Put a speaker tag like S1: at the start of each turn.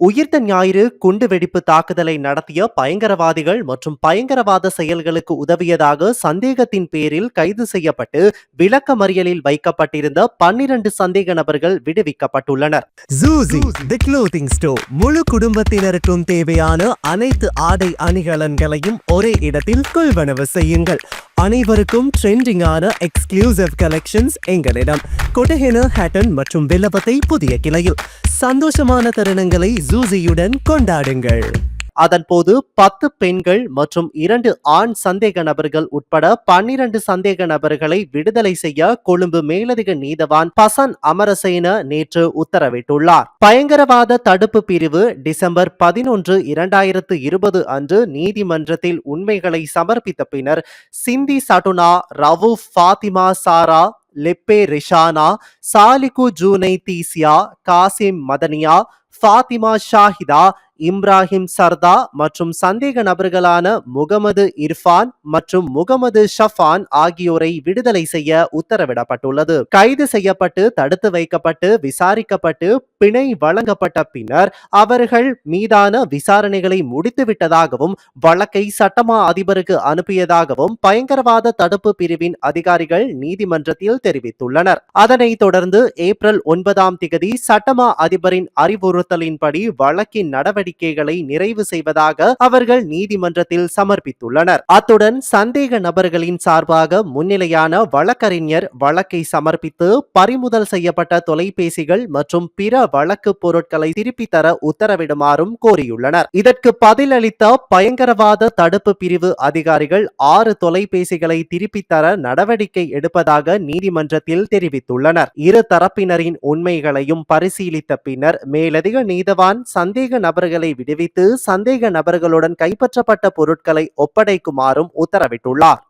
S1: உயிர்த்த ஞாயிறு குண்டு வெடிப்பு தாக்குதலை நடத்திய பயங்கரவாதிகள் மற்றும் பயங்கரவாத செயல்களுக்கு உதவியதாக சந்தேகத்தின் பேரில் கைது செய்யப்பட்டு விளக்கமறியலில் வைக்கப்பட்டிருந்த பன்னிரண்டு சந்தேக நபர்கள் விடுவிக்கப்பட்டுள்ளனர்.
S2: முழு குடும்பத்தினருக்கும் தேவையான அனைத்து ஆடை அணிகலன்களையும் ஒரே இடத்தில் கொள்வனவு செய்யுங்கள். அனைவருக்கும் ட்ரெண்டிங்கான எக்ஸ்க்ளூசிவ் கலெக்ஷன்ஸ் எங்களிடம். கொட்டஹென ஹேட்டன் மற்றும் வில்லபத்தை புதிய கிளையில். சந்தோஷமான தருணங்களை ஜூசியுடன் கொண்டாடுங்கள்.
S1: அதன்போது பத்து பெண்கள் மற்றும் இரண்டு ஆண் சந்தேக நபர்கள் உட்பட பன்னிரண்டு சந்தேக நபர்களை விடுதலை செய்ய கொழும்பு மேலதிக நீதவான் பசன் அமரசேன நேற்று உத்தரவிட்டுள்ளார். பயங்கரவாத தடுப்பு பிரிவு டிசம்பர் பதினொன்று இரண்டாயிரத்து இருபது அன்று நீதிமன்றத்தில் உண்மைகளை சமர்ப்பித்த பின்னர் சிந்தி சட்டுனா ரவு ஃபாத்திமா சாரா லெப்பே ரிஷானா சாலிகு ஜூனை தீசியா காசிம் மதனியா ஃபாத்திமா ஷாஹிதா இம்ராஹிம் சர்தா மற்றும் சந்தேக நபர்களான முகமது இர்ஃபான் மற்றும் முகமது ஷஃபான் ஆகியோரை விடுதலை செய்ய உத்தரவிடப்பட்டுள்ளது. கைது செய்யப்பட்டு தடுத்து வைக்கப்பட்டு விசாரிக்கப்பட்டு பிணை வழங்கப்பட்ட பின்னர் அவர்கள் மீதான விசாரணைகளை முடித்துவிட்டதாகவும் வழக்கை சட்டமா அதிபருக்கு அனுப்பியதாகவும் பயங்கரவாத தடுப்பு பிரிவின் அதிகாரிகள் நீதிமன்றத்தில் தெரிவித்துள்ளனர். அதனைத் தொடர்ந்து ஏப்ரல் ஒன்பதாம் திகதி சட்டமா அதிபரின் அறிவுறுத்தலின்படி வழக்கின் நடவடிக்கைகளை நிறைவு செய்வதாக அவர்கள் நீதிமன்றத்தில் சமர்ப்பித்துள்ளனர். அத்துடன் சந்தேக நபர்களின் சார்பாக முன்னிலையான வழக்கறிஞர் வழக்கை சமர்ப்பித்து பறிமுதல் செய்யப்பட்ட தொலைபேசிகள் மற்றும் பிற வழக்கு பொருட்களை திருப்பி தர உத்தரவிடுமாறும் கோரியுள்ளனர். இதற்கு பதிலளித்த பயங்கரவாத தடுப்பு பிரிவு அதிகாரிகள் ஆறு தொலைபேசிகளை திருப்பி தர நடவடிக்கை எடுப்பதாக நீதிமன்றத்தில் தெரிவித்துள்ளனர். இரு தரப்பினரின் உண்மைகளையும் பரிசீலித்த பின்னர் மேலதிக நீதவான் சந்தேக நபர்களை விடுவித்து சந்தேக நபர்களுடன் கைப்பற்றப்பட்ட பொருட்களை ஒப்படைக்குமாறும் உத்தரவிட்டுள்ளார்.